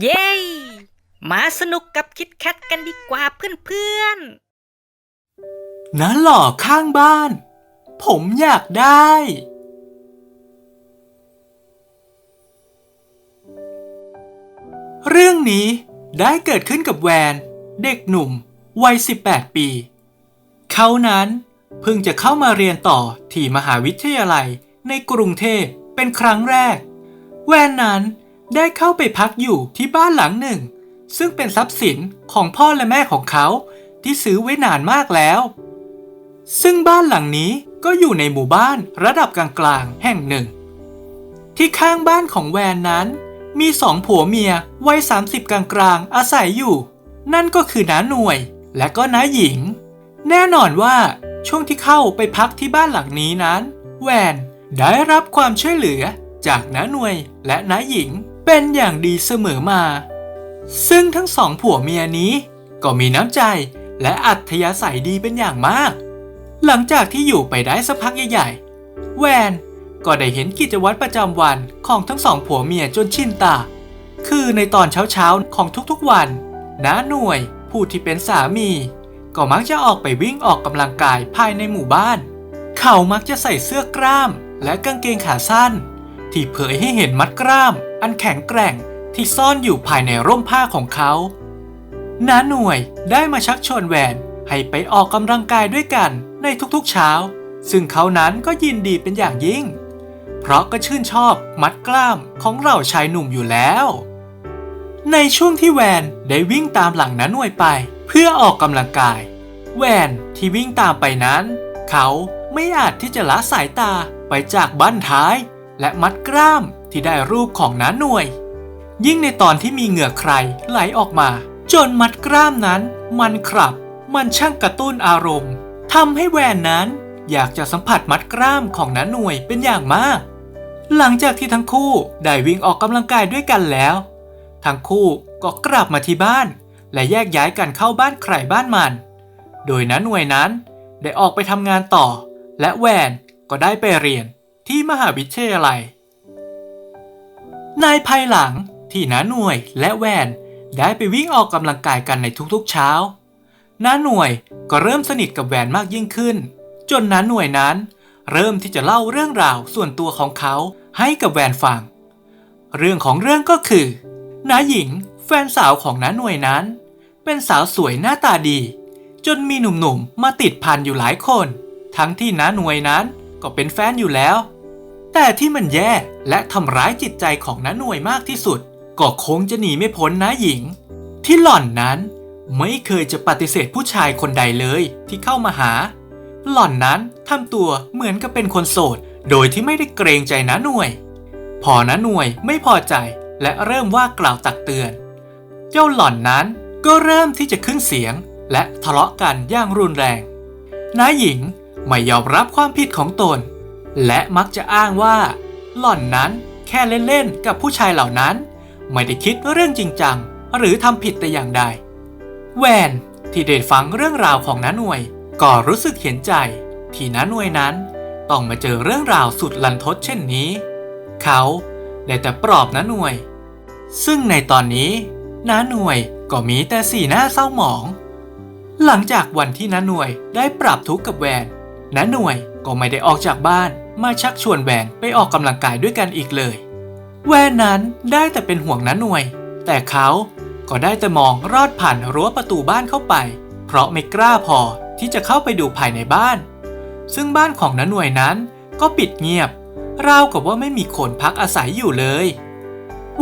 เย้ มาสนุกกับคิดแคทกันดีกว่าเพื่อนน้าหล่อข้างบ้าน ผมอยากได้ เรื่องนี้ได้เกิดขึ้นกับแวน เด็กหนุ่ม วัย 18 ปี เขานั้นเพิ่งจะเข้ามาเรียนต่อที่มหาวิทยาลัยในกรุงเทพเป็นครั้งแรก แวนนั้น ได้เข้าไปพักอยู่ที่บ้านหลังหนึ่ง ซึ่งเป็นทรัพย์สินของพ่อและแม่ของเขาที่ซื้อไว้นานมากแล้ว ซึ่งบ้านหลังนี้ก็อยู่ในหมู่บ้านระดับกลางๆแห่งหนึ่ง ที่ข้างบ้านของแวนนั้น มีสองผัวเมียวัย 30 กลางๆ อาศัยอยู่ นั่นก็คือน้าหน่วยและก็น้าหญิง แน่นอนว่าช่วงที่เข้าไปพักที่บ้านหลังนี้นั้น แวนได้รับความช่วยเหลือจากน้าหน่วยและน้าหญิง เป็นอย่างดีเสมอมา ซึ่งทั้งสองผัวเมียนี้ ก็มีน้ำใจและอัธยาศัยดีเป็นอย่างมาก หลังจากที่อยู่ไปได้สักพักใหญ่ๆ แวนก็ได้เห็นกิจวัตรประจำวันของทั้งสองผัวเมียจนชินตา คือในตอนเช้าๆ ของทุกๆวันน้าหน่วยผู้ที่เป็นสามี ก็มักจะออกไปวิ่งออกกำลังกายภายในหมู่บ้าน เขามักจะใส่เสื้อกล้ามและกางเกงขาสั้น ที่เผยให้เห็นมัดกล้าม อันแข็งแกร่งที่ซ่อนอยู่ภายในร่มผ้าของเขาน้าหน่วยได้มาชักชวนแหวนให้ไปออกกำลังกายด้วยกันในทุกๆเช้า ซึ่งเขานั้นก็ยินดีเป็นอย่างยิ่ง เพราะก็ชื่นชอบมัดกล้ามของเราชายหนุ่มอยู่แล้ว ในช่วงที่แวนได้วิ่งตามหลังน้าหน่วยไป เพื่อออกกำลังกาย แวนที่วิ่งตามไปนั้น เขาไม่อาจที่จะละสายตาไปจากบั้นท้าย และมัดกล้าม ที่ได้รูปของน้าหน่วย ยิ่งในตอนที่มีเหงื่อใครไหลออกมา จนมัดกล้ามนั้น มันครับ มันช่างกระตุ้นอารมณ์ทำให้แวนนั้นอยากจะสัมผัสมัดกล้ามของน้าหน่วยเป็นอย่างมาก หลังจากที่ทั้งคู่ได้วิ่งออกกำลังกายด้วยกันแล้ว ทั้งคู่ก็กลับมาที่บ้าน และแยกย้ายกันเข้าบ้านใครบ้านมัน โดยน้าหน่วยนั้นได้ออกไปทำงานต่อ และแวนก็ได้ไปเรียนที่มหาวิทยาลัย ในภายหลังที่น้าหน่วยและแวนได้ไปวิ่งออกกำลังกายกันในทุกๆเช้า น้าหน่วยก็เริ่มสนิทกับแวนมากยิ่งขึ้น จนน้าหน่วยนั้น เริ่มที่จะเล่าเรื่องราวส่วนตัวของเขาให้กับแวนฟัง เรื่องของเรื่องก็คือน้าหญิงแฟนสาวของน้าหน่วยนั้น เป็นสาวสวยหน้าตาดี จนมีหนุ่มๆมาติดพันอยู่หลายคน ทั้งที่น้าหน่วยนั้นก็เป็นแฟนอยู่แล้ว แต่ที่มันแย่และทำร้ายจิตใจของน้าหน่วยมากที่สุด ก็คงจะหนีไม่พ้นน้าหญิง ที่หล่อนนั้นไม่เคยจะปฏิเสธผู้ชายคนใดเลยที่เข้ามาหา หล่อนนั้นทำตัวเหมือนกับเป็นคนโสด โดยที่ไม่ได้เกรงใจน้าหน่วย พอน้าหน่วยไม่พอใจและเริ่มว่ากล่าวตักเตือน เจ้าหล่อนนั้นก็เริ่มที่จะขึ้นเสียง และทะเลาะกันอย่างรุนแรงน้าหญิงไม่ยอมรับความผิดของตน และมักจะอ้างว่า หล่อนนั้นแค่เล่นๆกับผู้ชายเหล่านั้น ไม่ได้คิดเรื่องจริงจัง หรือทำผิดแต่อย่างใด แวนที่ได้ฟังเรื่องราวของน้าหน่วย ก็รู้สึกเห็นใจ ที่น้าหน่วยนั้นต้องมาเจอเรื่องราวสุดลันทดเช่นนี้ เขาได้แต่ปลอบน้าหน่วย ซึ่งในตอนนี้น้าหน่วยก็มีแต่สีหน้าเศร้าหมอง หลังจากวันที่น้าหน่วยได้ปรับทุกข์กับแวนน้าหน่วยก็ไม่ได้ออกจากบ้าน มาชักชวนแวนไปออกกำลังกายด้วยกันอีกเลย แวนนั้นได้แต่เป็นห่วงน้าหน่วย แต่เขาก็ได้แต่มองรอดผ่านรั้วประตูบ้านเข้าไป เพราะไม่กล้าพอที่จะเข้าไปดูภายในบ้าน ซึ่งบ้านของน้าหน่วยนั้นก็ปิดเงียบ ราวกับว่าไม่มีคนพักอาศัยอยู่เลย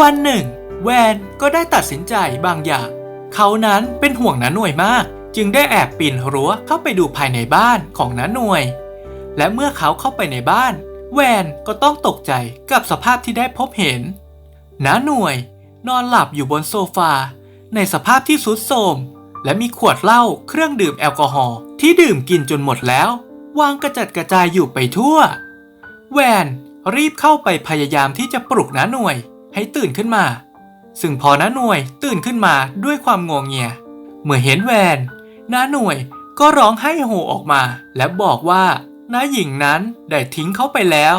วันหนึ่ง แวนก็ได้ตัดสินใจบางอย่าง เขานั้นเป็นห่วงน้าหน่วยมาก จึงได้แอบปีนรั้วเข้าไปดูภายในบ้านของน้าหน่วย และเมื่อเขาเข้าไปในบ้าน แวนก็ต้องตกใจกับสภาพที่ได้พบเห็นน้าหน่วยนอนหลับอยู่บนโซฟา ในสภาพที่สุดโทมและมีขวดเหล้าเครื่องดื่มแอลกอฮอล์ที่ดื่มกินจนหมดแล้ว วางกระจัดกระจายอยู่ไปทั่ว แวนรีบเข้าไปพยายามที่จะปลุกน้าหน่วยให้ตื่นขึ้นมา ซึ่งพอน้าหน่วยตื่นขึ้นมาด้วยความงงเงีย เมื่อเห็นแวนน้าหน่วยก็ร้องไห้โฮออกมา และบอกว่า น้าหญิงนั้นได้ทิ้งเขาไปแล้ว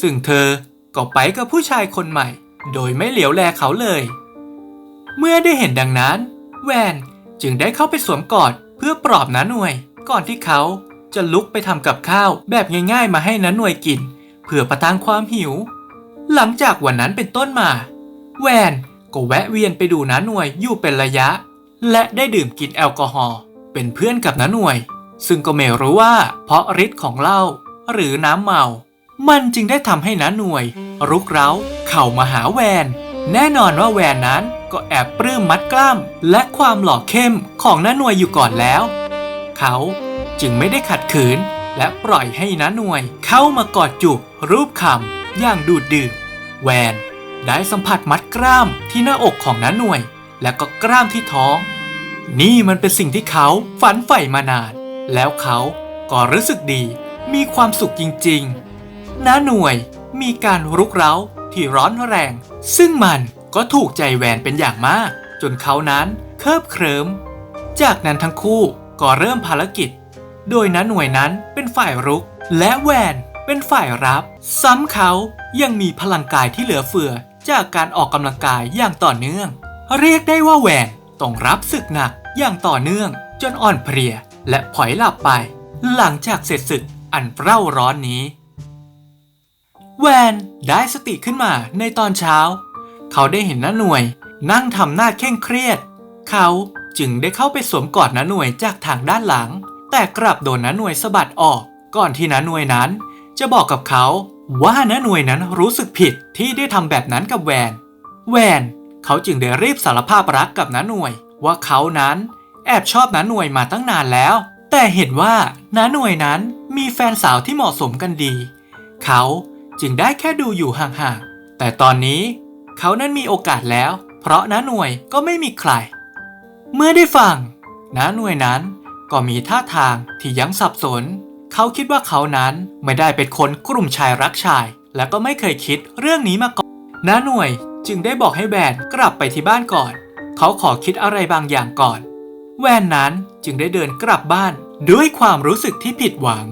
ซึ่งเธอก็ไปกับผู้ชายคนใหม่ โดยไม่เหลียวแลเขาเลย เมื่อได้เห็นดังนั้น แวนจึงได้เข้าไปสวมกอดเพื่อปลอบน้าหน่วย ก่อนที่เขาจะลุกไปทำกับข้าวแบบง่ายๆ มาให้น้าหน่วยกิน เพื่อประทังความหิว หลังจากวันนั้นเป็นต้นมา แวนก็แวะเวียนไปดูน้าหน่วยอยู่เป็นระยะ และได้ดื่มกินแอลกอฮอล์เป็นเพื่อนกับน้าหน่วย ซึ่งก็ไม่รู้ว่าเพราะฤทธิ์ของเหล้าหรือน้ำเมา มันจึงได้ทำให้น้าหน่วย รุกเร้า เข้ามาหาแวน แน่นอนว่าแวนนั้นก็แอบปลื้มมัดกล้ามและความหล่อเข้มของน้าหน่วยอยู่ก่อนแล้ว เขาจึงไม่ได้ขัดขืน และปล่อยให้น้าหน่วยเข้ามากอดจูบรูปคำอย่างดูดดื่มแวนได้สัมผัสมัดกล้ามที่หน้าอกของน้าหน่วย และก็กล้ามที่ท้อง นี่มันเป็นสิ่งที่เขาฝันใฝ่มานาน แล้วเขาก็รู้สึกดีมีความสุขจริงๆน้าหน่วยมีการรุกเร้าที่ร้อนแรง ซึ่งมันก็ถูกใจแวนเป็นอย่างมาก จนเขานั้นเคิบเคลิมจากนั้นทั้งคู่ก็เริ่มภารกิจ โดยน้าหน่วยนั้นเป็นฝ่ายรุก และแวนเป็นฝ่ายรับ ซ้ำเขายังมีพลังกายที่เหลือเฟือจากการออกกำลังกายอย่างต่อเนื่อง เรียกได้ว่าแวนต้องรับศึกหนักอย่างต่อเนื่องจนอ่อนเพลีย และผลอยหลับไป หลังจากเสร็จศึกอันเร่าร้อนนี้ แวนได้สติขึ้นมาในตอนเช้า เขาได้เห็นน้าหน่วย นั่งทำหน้าเคร่งเครียด เขาจึงได้เข้าไปสวมกอดน้าหน่วยจากทางด้านหลัง แต่กลับโดนน้าหน่วยสะบัดออก ก่อนที่น้าหน่วยนั้น จะบอกกับเขาว่าน้าหน่วยนั้นรู้สึกผิดที่ได้ทำแบบนั้นกับแวน แวน เขาจึงได้รีบสารภาพรักกับน้าหน่วย ว่าเขานั้น แอบชอบน้าหน่วยมาตั้งนานแล้ว แต่เห็นว่าน้าหน่วยนั้นมีแฟนสาวที่เหมาะสมกันดี เขาจึงได้แค่ดูอยู่ห่างๆ แต่ตอนนี้เขานั้นมีโอกาสแล้ว เพราะน้าหน่วยก็ไม่มีใคร เมื่อได้ฟังน้าหน่วยนั้นก็มีท่าทางที่ยังสับสน เขาคิดว่าเขานั้นไม่ได้เป็นคนกลุ่มชายรักชาย และก็ไม่เคยคิดเรื่องนี้มาก่อนน้าหน่วยจึงได้บอกให้แวนกลับไปที่บ้านก่อน เขาขอคิดอะไรบางอย่างก่อน แวนนั้นจึงได้เดินกลับบ้านด้วยความรู้สึกที่ผิดหวัง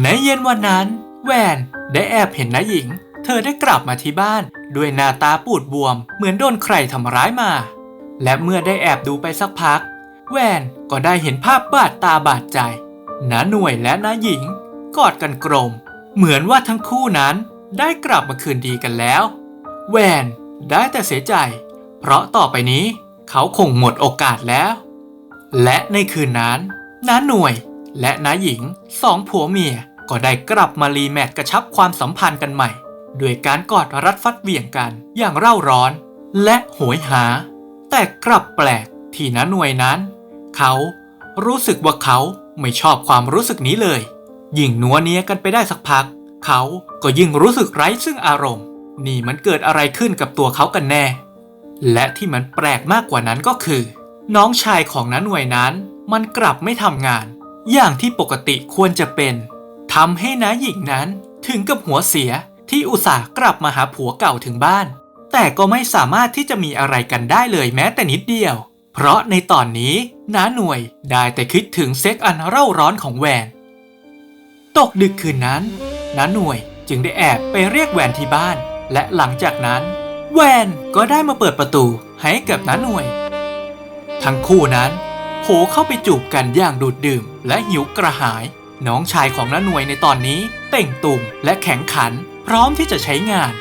ในเย็นวันนั้น แวนได้แอบเห็นน้าหญิง เธอได้กลับมาที่บ้าน ด้วยหน้าตาปูดบวม เหมือนโดนใครทำร้ายมา และเมื่อได้แอบดูไปสักพัก แวนก็ได้เห็นภาพบาดตาบาดใจน้าหน่วยและน้าหญิง กอดกันกลม เหมือนว่าทั้งคู่นั้นได้กลับมาคืนดีกันแล้ว แวนได้แต่เสียใจ เพราะต่อไปนี้ เขาคงหมดโอกาสแล้ว และในคืนนั้นน้าหน่วยและน้าหญิงสองผัวเมียก็ได้กลับมารีแมทกระชับความสัมพันธ์กันใหม่ ด้วยการกอดรัดฟัดเหวี่ยงกันอย่างเร่าร้อน และโหยหา แต่กลับแปลกที่น้าหน่วยนั้น เขารู้สึกว่าเขาไม่ชอบความรู้สึกนี้เลย ยิ่งนัวเนียกันไปได้สักพัก เขาก็ยิ่งรู้สึกไร้ซึ่งอารมณ์ นี่มันเกิดอะไรขึ้นกับตัวเขากันแน่ และที่มันแปลกมากกว่านั้นก็คือ น้องชายของน้าหน่วยนั้นมันกลับไม่ทำงาน อย่างที่ปกติควรจะเป็นทำให้น้าหญิงนั้นถึงกับหัวเสียที่อุตส่าห์กลับมาหาผัวเก่าถึงบ้าน แต่ก็ไม่สามารถที่จะมีอะไรกันได้เลยแม้แต่นิดเดียว เพราะในตอนนี้น้าหน่วยได้แต่คิดถึงเซ็กอันเร่าร้อนของแวน ตกดึกคืนนั้นน้าหน่วยจึงได้แอบไปเรียกแวนที่บ้าน และหลังจากนั้น แวนก็ได้มาเปิดประตูให้กับน้าหน่วย ทั้งคู่นั้นโผเข้าไปจูบกันอย่างดูดดื่มและหิวกระหาย น้องชายของน้าหน่วยในตอนนี้เต่งตุ่มและแข็งขัน พร้อมที่จะใช้งาน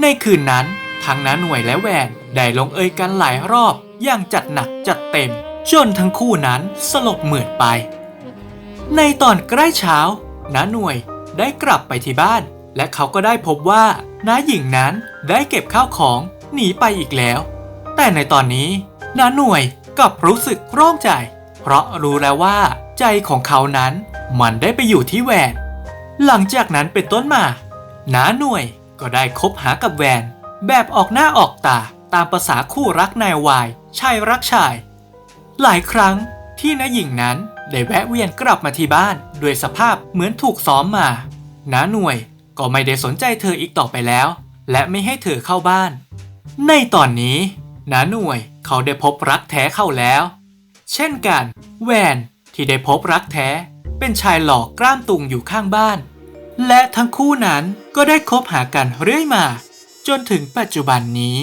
ในคืนนั้นทั้งน้าหน่วยและแวนได้ลงเอยกันหลายรอบอย่างจัดหนักจัดเต็ม จนทั้งคู่นั้นสลบเหมือดไป ในตอนใกล้เช้าน้าหน่วยได้กลับไปที่บ้าน และเขาก็ได้พบว่าน้าหญิงนั้นได้เก็บข้าวของหนีไปอีกแล้ว แต่ในตอนนี้น้าหน่วยกลับรู้สึกโล่งใจ เพราะรู้แล้วว่า ใจของเขานั้นมันได้ไปอยู่ที่แวน หลังจากนั้นเป็นต้นมาน้าหน่วยก็ได้คบหากับแวน แบบออกหน้าออกตาตามภาษาคู่รักนายวายชายรักชาย หลายครั้งที่น้าหญิงนั้นได้แวะเวียนกลับมาที่บ้านด้วยสภาพเหมือนถูกซ้อมมาน้าหน่วย ก็ไม่ได้สนใจเธออีกต่อไปแล้ว และไม่ให้เธอเข้าบ้าน ในตอนนี้นาหน่วยเขาได้พบรักแท้เข้าแล้ว เช่นกัน แวนที่ได้พบรักแท้ เป็นชายหล่อกล้ามตุงอยู่ข้างบ้าน และทั้งคู่นั้นก็ได้คบหากันเรื่อยมา จนถึงปัจจุบันนี้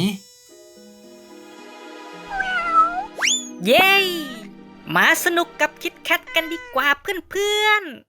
เย้ มาสนุกกับคิดแคทกันดีกว่าเพื่อนๆ